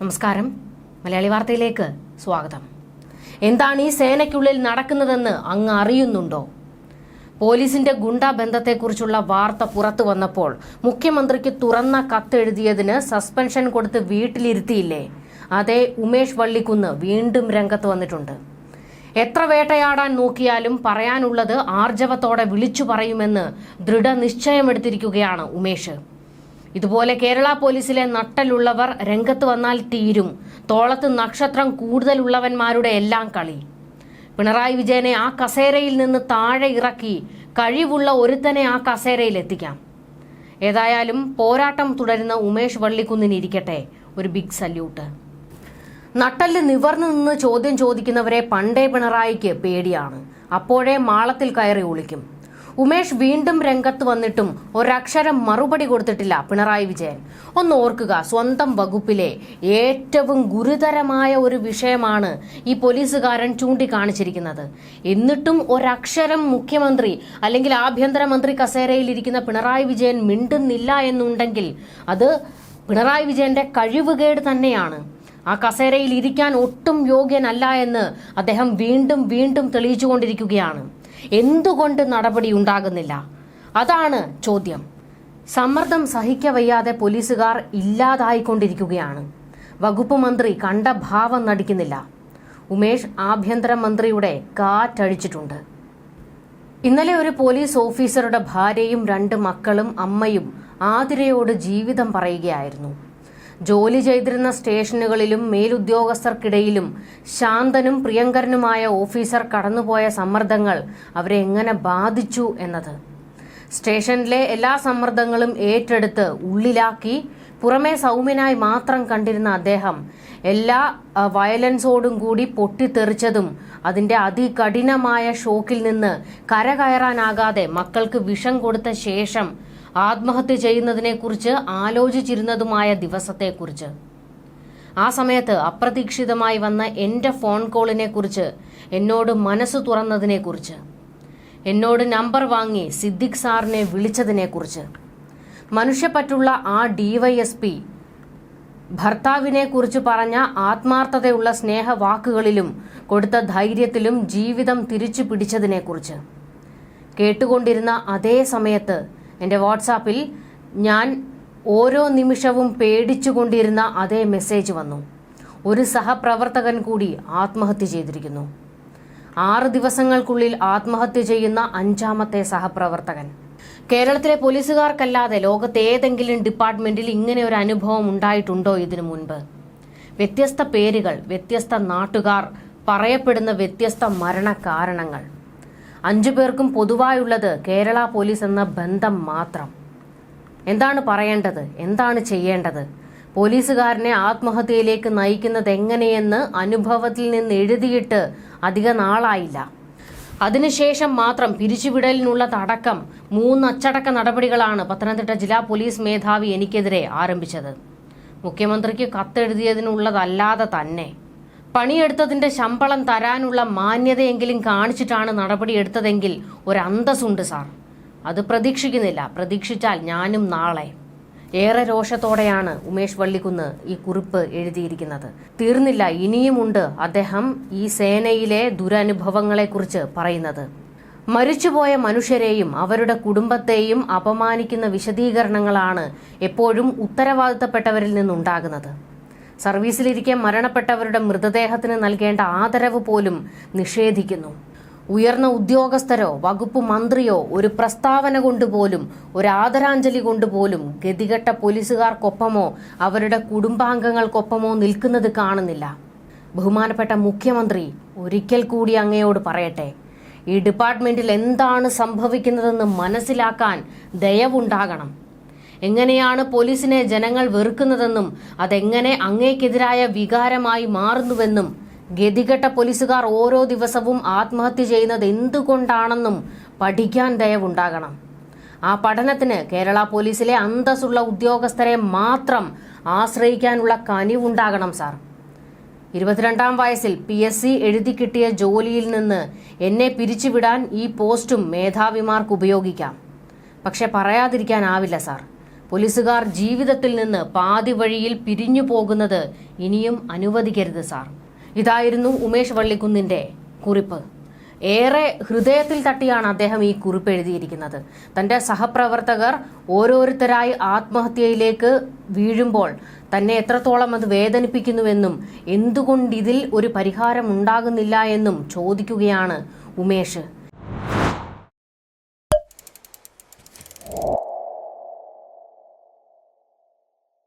നമസ്കാരം. മലയാളി വാർത്തയിലേക്ക് സ്വാഗതം. എന്താണ് ഈ സേനയ്ക്കുള്ളിൽ നടക്കുന്നതെന്ന് അങ്ങ് അറിയുന്നുണ്ടോ? പോലീസിന്റെ ഗുണ്ടാ ബന്ധത്തെക്കുറിച്ചുള്ള വാർത്ത പുറത്തു വന്നപ്പോൾ മുഖ്യമന്ത്രിക്ക് തുറന്ന കത്തെഴുതിയതിന് സസ്പെൻഷൻ കൊടുത്ത് വീട്ടിലിരുത്തിയില്ലേ? അതേ ഉമേഷ് വള്ളിക്കുന്ന് വീണ്ടും രംഗത്ത് വന്നിട്ടുണ്ട്. എത്ര വേട്ടയാടാൻ നോക്കിയാലും പറയാനുള്ളത് ആർജവത്തോടെ വിളിച്ചു പറയുമെന്ന് ദൃഢനിശ്ചയമെടുത്തിരിക്കുകയാണ് ഉമേഷ്. ഇതുപോലെ കേരള പോലീസിലെ നട്ടലുള്ളവർ രംഗത്ത് വന്നാൽ തീരും. തോളത്ത് നക്ഷത്രം കൂടുതലുള്ളവന്മാരുടെ എല്ലാം കളി. പിണറായി വിജയനെ ആ കസേരയിൽ നിന്ന് താഴെ ഇറക്കി കഴിവുള്ള ഒരുത്തനെ ആ കസേരയിൽ എത്തിക്കാം. ഏതായാലും പോരാട്ടം തുടരുന്ന ഉമേഷ് വള്ളിക്കുന്നിനിരിക്കട്ടെ ഒരു ബിഗ് സല്യൂട്ട് നട്ടൽ നിവർന്നു നിന്ന് ചോദ്യം ചോദിക്കുന്നവരെ പണ്ടേ പിണറായിക്ക് പേടിയാണ്. അപ്പോഴേ മാളത്തിൽ കയറി ഒളിക്കും. ഉമേഷ് വീണ്ടും രംഗത്ത് വന്നിട്ടും ഒരക്ഷരം മറുപടി കൊടുത്തിട്ടില്ല പിണറായി വിജയൻ. ഒന്ന് ഓർക്കുക സ്വന്തം വകുപ്പിലെ ഏറ്റവും ഗുരുതരമായ ഒരു വിഷയമാണ് ഈ പോലീസുകാരൻ ചൂണ്ടിക്കാണിച്ചിരിക്കുന്നത്. എന്നിട്ടും ഒരക്ഷരം മുഖ്യമന്ത്രി അല്ലെങ്കിൽ ആഭ്യന്തരമന്ത്രി കസേരയിൽ ഇരിക്കുന്ന പിണറായി വിജയൻ മിണ്ടുന്നില്ല എന്നുണ്ടെങ്കിൽ അത് പിണറായി വിജയന്റെ കഴിവുകേട് തന്നെയാണ്. ആ കസേരയിൽ ഇരിക്കാൻ ഒട്ടും യോഗ്യനല്ല എന്ന് അദ്ദേഹം വീണ്ടും വീണ്ടും തെളിയിച്ചുകൊണ്ടിരിക്കുകയാണ്. എന്തുകൊണ്ട് നടപടി ഉണ്ടാകുന്നില്ല? അതാണ് ചോദ്യം. സമ്മർദ്ദം സഹിക്കവയ്യാതെ പോലീസുകാർ ഇല്ലാതായിക്കൊണ്ടിരിക്കുകയാണ്. വകുപ്പ് മന്ത്രി കണ്ട ഭാവം നടിക്കുന്നില്ല. ഉമേഷ് ആഭ്യന്തരമന്ത്രിയുടെ കാറ്റഴിച്ചിട്ടുണ്ട്. ഇന്നലെ ഒരു പോലീസ് ഓഫീസറുടെ ഭാര്യയും രണ്ട് മക്കളും അമ്മയും ആതിരയോട് ജീവിതം പറയുകയായിരുന്നു. ജോലി ചെയ്തിരുന്ന സ്റ്റേഷനുകളിലും മേലുദ്യോഗസ്ഥർക്കിടയിലും ശാന്തനും പ്രിയങ്കരനുമായ ഓഫീസർ കടന്നുപോയ സമ്മർദ്ദങ്ങൾ അവരെ എങ്ങനെ ബാധിച്ചു എന്നത്. സ്റ്റേഷനിലെ എല്ലാ സമ്മർദ്ദങ്ങളും ഏറ്റെടുത്ത് ഉള്ളിലാക്കി പുറമേ സൗമ്യനായി മാത്രം കണ്ടിരുന്ന അദ്ദേഹം എല്ലാ വയലൻസോടും കൂടി പൊട്ടിത്തെറിച്ചതും അതിന്റെ അതികഠിനമായ ഷോക്കിൽ നിന്ന് കരകയറാനാകാതെ മക്കൾക്ക് വിഷം കൊടുത്ത ശേഷം ആത്മഹത്യ ചെയ്യുന്നതിനെക്കുറിച്ച് ആലോചിച്ചിരുന്നതുമായ ദിവസത്തെക്കുറിച്ച്. ആ സമയത്ത് അപ്രതീക്ഷിതമായി വന്ന എന്റെ ഫോൺ കോളിനെക്കുറിച്ച് എന്നോട് മനസ്സ് തുറന്നതിനെക്കുറിച്ച് എന്നോട് നമ്പർ വാങ്ങി സിദ്ദിഖ് സാറിനെ വിളിച്ചതിനെക്കുറിച്ച് മനുഷ്യപ്പറ്റുള്ള ആ ഡിവൈഎസ്പി ഭർത്താവിനെക്കുറിച്ച് പറഞ്ഞ ആത്മാർത്ഥതയുള്ള സ്നേഹവാക്കുകളിലും കൊടുത്ത ധൈര്യത്തിലും ജീവിതം തിരിച്ചു പിടിച്ചതിനെക്കുറിച്ച് കേട്ടുകൊണ്ടിരുന്ന അതേ സമയത്ത് എന്റെ വാട്സാപ്പിൽ ഞാൻ ഓരോ നിമിഷവും പേടിച്ചുകൊണ്ടിരുന്ന അതേ മെസ്സേജ് വന്നു. ഒരു സഹപ്രവർത്തകൻ കൂടി ആത്മഹത്യ ചെയ്തിരിക്കുന്നു. ആറ് ദിവസങ്ങൾക്കുള്ളിൽ ആത്മഹത്യ ചെയ്യുന്ന അഞ്ചാമത്തെ സഹപ്രവർത്തകൻ. കേരളത്തിലെ പോലീസുകാർക്കല്ലാതെ ലോകത്തെ ഏതെങ്കിലും ഡിപ്പാർട്ട്മെന്റിൽ ഇങ്ങനെ ഒരു അനുഭവം ഉണ്ടായിട്ടുണ്ടോ ഇതിനു മുൻപ്? വ്യത്യസ്ത പേരുകൾ വ്യത്യസ്ത നാട്ടുകാർ പറയപ്പെടുന്ന വ്യത്യസ്ത മരണകാരണങ്ങൾ അഞ്ചു പേർക്കും പൊതുവായുള്ളത് കേരള പോലീസ് എന്ന ബന്ധം മാത്രം. എന്താണ് പറയേണ്ടത്? എന്താണ് ചെയ്യേണ്ടത്? പോലീസുകാരനെ ആത്മഹത്യയിലേക്ക് നയിക്കുന്നത് എങ്ങനെയെന്ന് അനുഭവത്തിൽ നിന്ന് എഴുതിയിട്ട് അധിക നാളായില്ല. അതിനുശേഷം മാത്രം പിരിച്ചുവിടലിനുള്ളതടക്കം മൂന്ന് അച്ചടക്ക നടപടികളാണ് പത്തനംതിട്ട ജില്ലാ പോലീസ് മേധാവി എനിക്കെതിരെ ആരംഭിച്ചത്. മുഖ്യമന്ത്രിക്ക് കത്തെഴുതിയതിനുള്ളതല്ലാതെ തന്നെ. പണിയെടുത്തതിന്റെ ശമ്പളം തരാനുള്ള മാന്യതയെങ്കിലും കാണിച്ചിട്ടാണ് നടപടിയെടുത്തതെങ്കിൽ ഒരു അന്തസ്സുണ്ട് സാർ. അത് പ്രതീക്ഷിക്കുന്നില്ല. പ്രതീക്ഷിച്ചാൽ ഞാനും നാളെ. ഏറെ രോഷത്തോടെയാണ് ഉമേഷ് വള്ളിക്കുന്ന് ഈ കുറിപ്പ് എഴുതിയിരിക്കുന്നത്. തീർന്നില്ല ഇനിയുമുണ്ട് അദ്ദേഹം ഈ സേനയിലെ ദുരനുഭവങ്ങളെക്കുറിച്ച് പറയുന്നത്. മരിച്ചുപോയ മനുഷ്യരെയും അവരുടെ കുടുംബത്തെയും അപമാനിക്കുന്ന വിശദീകരണങ്ങളാണ് എപ്പോഴും ഉത്തരവാദിത്തപ്പെട്ടവരിൽ നിന്നുണ്ടാകുന്നത്. സർവീസിലിരിക്കെ മരണപ്പെട്ടവരുടെ മൃതദേഹത്തിന് നൽകേണ്ട ആദരവ് പോലും നിഷേധിക്കുന്നു. ഉയർന്ന ഉദ്യോഗസ്ഥരോ വകുപ്പ് മന്ത്രിയോ ഒരു പ്രസ്താവന കൊണ്ടുപോലും ഒരു ആദരാഞ്ജലി കൊണ്ടുപോലും ഗതികെട്ട പോലീസുകാർക്കൊപ്പമോ അവരുടെ കുടുംബാംഗങ്ങൾക്കൊപ്പമോ നിൽക്കുന്നത് കാണുന്നില്ല. ബഹുമാനപ്പെട്ട മുഖ്യമന്ത്രി ഒരിക്കൽ കൂടി അങ്ങയോട് പറയട്ടെ ഈ ഡിപ്പാർട്ട്മെന്റിൽ എന്താണ് സംഭവിക്കുന്നതെന്ന് മനസ്സിലാക്കാൻ ദയവുണ്ടാകണം. എങ്ങനെയാണ് പോലീസിനെ ജനങ്ങൾ വെറുക്കുന്നതെന്നും അതെങ്ങനെ അങ്ങേക്കെതിരായ വികാരമായി മാറുന്നുവെന്നും ഗതികെട്ട പോലീസുകാർ ഓരോ ദിവസവും ആത്മഹത്യ ചെയ്യുന്നത് എന്തുകൊണ്ടാണെന്നും പഠിക്കാൻ ദയവുണ്ടാകണം. ആ പഠനത്തിന് കേരള പോലീസിലെ അന്തസ്സുള്ള ഉദ്യോഗസ്ഥരെ മാത്രം ആശ്രയിക്കാനുള്ള കനിവുണ്ടാകണം സാർ. ഇരുപത്തിരണ്ടാം വയസ്സിൽ പി എസ് സി എഴുതി കിട്ടിയ ജോലിയിൽ നിന്ന് എന്നെ പിരിച്ചുവിടാൻ ഈ പോസ്റ്റും മേധാവിമാർക്ക് ഉപയോഗിക്കാം. പക്ഷെ പറയാതിരിക്കാനാവില്ല സാർ. പോലീസുകാർ ജീവിതത്തിൽ നിന്ന് പാതി വഴിയിൽ പിരിഞ്ഞു പോകുന്നത് ഇനിയും അനുവദിക്കരുത് സാർ. ഇതായിരുന്നു ഉമേഷ് വള്ളിക്കുന്നിന്റെ കുറിപ്പ്. ഏറെ ഹൃദയത്തിൽ തട്ടിയാണ് അദ്ദേഹം ഈ കുറിപ്പ് എഴുതിയിരിക്കുന്നത്. തന്റെ സഹപ്രവർത്തകർ ഓരോരുത്തരായി ആത്മഹത്യയിലേക്ക് വീഴുമ്പോൾ തന്നെ എത്രത്തോളം അത് വേദനിപ്പിക്കുന്നുവെന്നും എന്തുകൊണ്ടിതിൽ ഒരു പരിഹാരം ഉണ്ടാകുന്നില്ല എന്നും ചോദിക്കുകയാണ് ഉമേഷ്.